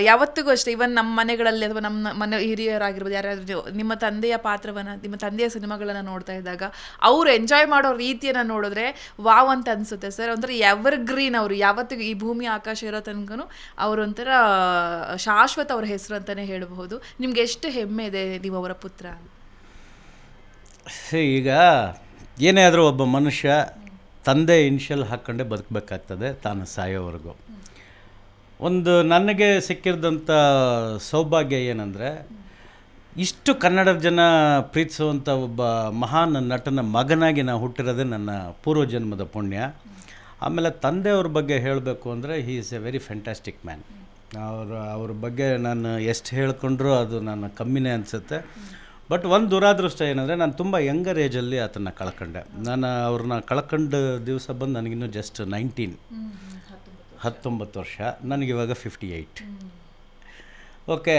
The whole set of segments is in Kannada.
ಯಾವತ್ತಿಗೂ ಅಷ್ಟೇ. ಇವನ್ ನಮ್ಮ ಮನೆಗಳಲ್ಲಿ ಅಥವಾ ನಮ್ಮ ಮನೆ ಹಿರಿಯರಾಗಿರ್ಬೋದು, ಯಾರಾದ್ರೂ ನಿಮ್ಮ ತಂದೆಯ ಪಾತ್ರವನ್ನ, ನಿಮ್ಮ ತಂದೆಯ ಸಿನಿಮಾಗಳನ್ನ ನೋಡ್ತಾ ಇದ್ದಾಗ ಅವ್ರು ಎಂಜಾಯ್ ಮಾಡೋ ರೀತಿಯನ್ನ ನೋಡಿದ್ರೆ ವಾವ್ ಅಂತ ಅನ್ಸುತ್ತೆ. ಸರ್ ಒಂಥರ ಎವರ್ ಗ್ರೀನ್ ಅವರು. ಯಾವತ್ತಿಗೂ ಈ ಭೂಮಿ, ಆಕಾಶ ಇರೋ ತನಕನೂ ಅವರೊಂಥರ ಶಾಶ್ವತ ಅವ್ರ ಹೆಸರು ಅಂತಾನೆ ಹೇಳಬಹುದು. ನಿಮ್ಗೆ ಎಷ್ಟು ಹೆಮ್ಮೆ ಇದೆ ನೀವು ಅವರ ಪುತ್ರ? ಈಗ ಏನೇ ಆದರೂ ಒಬ್ಬ ಮನುಷ್ಯ ತಂದೆ ಇನ್ಷಿಯಲ್ ಹಾಕ್ಕೊಂಡೇ ಬದುಕಬೇಕಾಗ್ತದೆ. ತಾನು ಸಾಯೋವರೆಗೂ. ಒಂದು ನನಗೆ ಸಿಕ್ಕಿದಂಥ ಸೌಭಾಗ್ಯ ಏನಂದರೆ, ಇಷ್ಟು ಕನ್ನಡ ಜನ ಪ್ರೀತಿಸುವಂಥ ಒಬ್ಬ ಮಹಾನ್ ನಟನ ಮಗನಾಗಿ ನಾನು ಹುಟ್ಟಿರೋದೇ ನನ್ನ ಪೂರ್ವಜನ್ಮದ ಪುಣ್ಯ. ಆಮೇಲೆ ತಂದೆಯವ್ರ ಬಗ್ಗೆ ಹೇಳಬೇಕು ಅಂದರೆ he is a very fantastic man ಅವರು, ಅವ್ರ ಬಗ್ಗೆ ನಾನು ಎಷ್ಟು ಹೇಳ್ಕೊಂಡ್ರೂ ಅದು ನನ್ನ ಕಮ್ಮಿನೇ ಅನಿಸುತ್ತೆ. ಬಟ್ ಒಂದು ದುರಾದೃಷ್ಟ ಏನಂದರೆ, ನಾನು ತುಂಬ ಯಂಗರ್ ಏಜಲ್ಲಿ ಆತನ ಕಳ್ಕೊಂಡೆ. ನಾನು ಅವ್ರನ್ನ ಕಳ್ಕೊಂಡು ದಿವಸ ಬಂದು ನನಗಿನ್ನೂ ಜಸ್ಟ್ ನೈನ್ಟೀನ್ ಹತ್ತೊಂಬತ್ತು ವರ್ಷ, ನನಗಿವಾಗ ಫಿಫ್ಟಿ ಏಯ್ಟ್ ಓಕೆ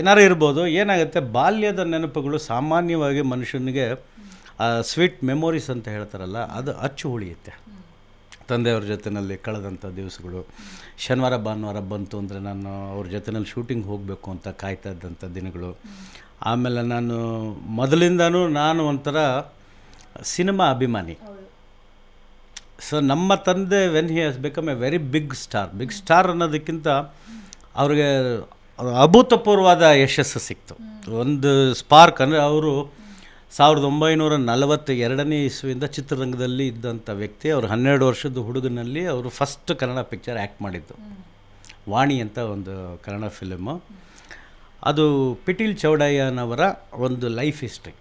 ಏನಾರು ಇರ್ಬೋದು, ಏನಾಗುತ್ತೆ, ಬಾಲ್ಯದ ನೆನಪುಗಳು ಸಾಮಾನ್ಯವಾಗಿ ಮನುಷ್ಯನಿಗೆ ಸ್ವೀಟ್ ಮೆಮೊರೀಸ್ ಅಂತ ಹೇಳ್ತಾರಲ್ಲ, ಅದು ಅಚ್ಚು ಉಳಿಯುತ್ತೆ. ತಂದೆಯವ್ರ ಜೊತೆಯಲ್ಲಿ ಕಳೆದಂಥ ದಿವಸಗಳು, ಶನಿವಾರ, ಭಾನುವಾರ ಬಂತು ಅಂದರೆ ನಾನು ಅವ್ರ ಜೊತೆಯಲ್ಲಿ ಶೂಟಿಂಗ್ ಹೋಗಬೇಕು ಅಂತ ಕಾಯ್ತಾ ಇದ್ದಂಥ ದಿನಗಳು. ಆಮೇಲೆ ನಾನು ಮೊದಲಿಂದನೂ ನಾನು ಒಂಥರ ಸಿನಿಮಾ ಅಭಿಮಾನಿ. ಸೊ ನಮ್ಮ ತಂದೆ when he has become a very big star big star ಅನ್ನೋದಕ್ಕಿಂತ ಅವ್ರಿಗೆ ಅಭೂತಪೂರ್ವವಾದ ಯಶಸ್ಸು ಸಿಕ್ತು. ಒಂದು ಸ್ಪಾರ್ಕ್ ಅಂದರೆ ಅವರು ಸಾವಿರದ ಒಂಬೈನೂರ ನಲವತ್ತ ಎರಡನೇ ಇಸ್ವಿಯಿಂದ ಚಿತ್ರರಂಗದಲ್ಲಿ ಇದ್ದಂಥ ವ್ಯಕ್ತಿ, ಅವರು ಹನ್ನೆರಡು ವರ್ಷದ ಹುಡುಗನಲ್ಲಿ ಅವರು ಫಸ್ಟ್ ಕನ್ನಡ ಪಿಕ್ಚರ್ ಆ್ಯಕ್ಟ್ ಮಾಡಿದ್ದು. ವಾಣಿ ಅಂತ ಒಂದು ಕನ್ನಡ ಫಿಲಿಮು ಅದು ಪಿಟೀಲ್ ಚೌಡಯ್ಯನವರ ಒಂದು ಲೈಫ್ ಹಿಸ್ಟ್ರಿ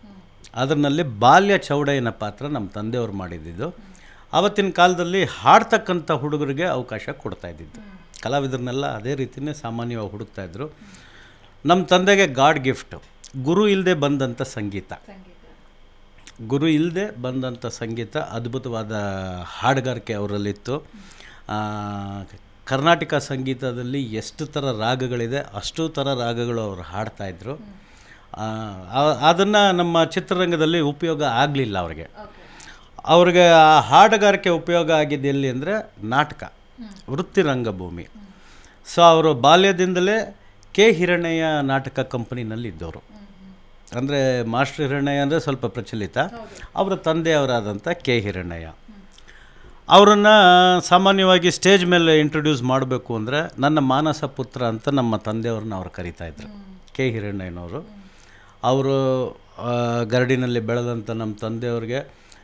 ಅದರಲ್ಲಿ ಬಾಲ್ಯ ಚೌಡಯ್ಯನ ಪಾತ್ರ ನಮ್ಮ ತಂದೆಯವರು ಮಾಡಿದ್ದಿದ್ದು ಆವತ್ತಿನ ಕಾಲದಲ್ಲಿ ಹಾಡ್ತಕ್ಕಂಥ ಹುಡುಗರಿಗೆ ಅವಕಾಶ ಕೊಡ್ತಾ ಇದ್ದಿದ್ದು. ಕಲಾವಿದರನ್ನೆಲ್ಲ ಅದೇ ರೀತಿಯೇ ಸಾಮಾನ್ಯವಾಗಿ ಹುಡುಕ್ತಾಯಿದ್ರು ನಮ್ಮ ತಂದೆಗೆ ಗಾಡ್ ಗಿಫ್ಟ್, ಗುರು ಇಲ್ಲದೆ ಬಂದಂಥ ಸಂಗೀತ. ಗುರು ಇಲ್ಲದೆ ಬಂದಂಥ ಸಂಗೀತ ಅದ್ಭುತವಾದ ಹಾಡುಗಾರಿಕೆ ಅವರಲ್ಲಿತ್ತು. ಕರ್ನಾಟಕ ಸಂಗೀತದಲ್ಲಿ ಎಷ್ಟು ಥರ ರಾಗಗಳಿದೆ, ಅಷ್ಟು ಥರ ರಾಗಗಳು ಅವರು ಹಾಡ್ತಾಯಿದ್ರು ಅದನ್ನು ನಮ್ಮ ಚಿತ್ರರಂಗದಲ್ಲಿ ಉಪಯೋಗ ಆಗಲಿಲ್ಲ ಅವ್ರಿಗೆ. ಅವ್ರಿಗೆ ಆ ಹಾಡುಗಾರಿಕೆ ಉಪಯೋಗ ಆಗಿದ್ದು ಎಲ್ಲಿ ಅಂದರೆ ನಾಟಕ ವೃತ್ತಿ ರಂಗಭೂಮಿ. ಸೊ ಅವರು ಬಾಲ್ಯದಿಂದಲೇ ಕೆ ಹಿರಣಯ್ಯ ನಾಟಕ ಕಂಪನಿನಲ್ಲಿ ಇದ್ದವರು ಅಂದರೆ ಮಾಸ್ಟರ್ ಹಿರಣಯ್ಯ ಅಂದರೆ ಸ್ವಲ್ಪ ಪ್ರಚಲಿತ. ಅವರ ತಂದೆಯವರಾದಂಥ ಕೆ ಹಿರಣಯ್ಯ ಅವರನ್ನು ಸಾಮಾನ್ಯವಾಗಿ ಸ್ಟೇಜ್ ಮೇಲೆ ಇಂಟ್ರೊಡ್ಯೂಸ್ ಮಾಡಬೇಕು ಅಂದರೆ ನನ್ನ ಮಾನಸ ಪುತ್ರ ಅಂತ ನಮ್ಮ ತಂದೆಯವ್ರನ್ನ ಅವ್ರು ಕರಿತಾಯಿದ್ರು ಕೆ ಹಿರಣ್ಣಯ್ಯನವರು. ಅವರು ಗರಡಿನಲ್ಲಿ ಬೆಳೆದಂಥ ನಮ್ಮ ತಂದೆಯವ್ರಿಗೆ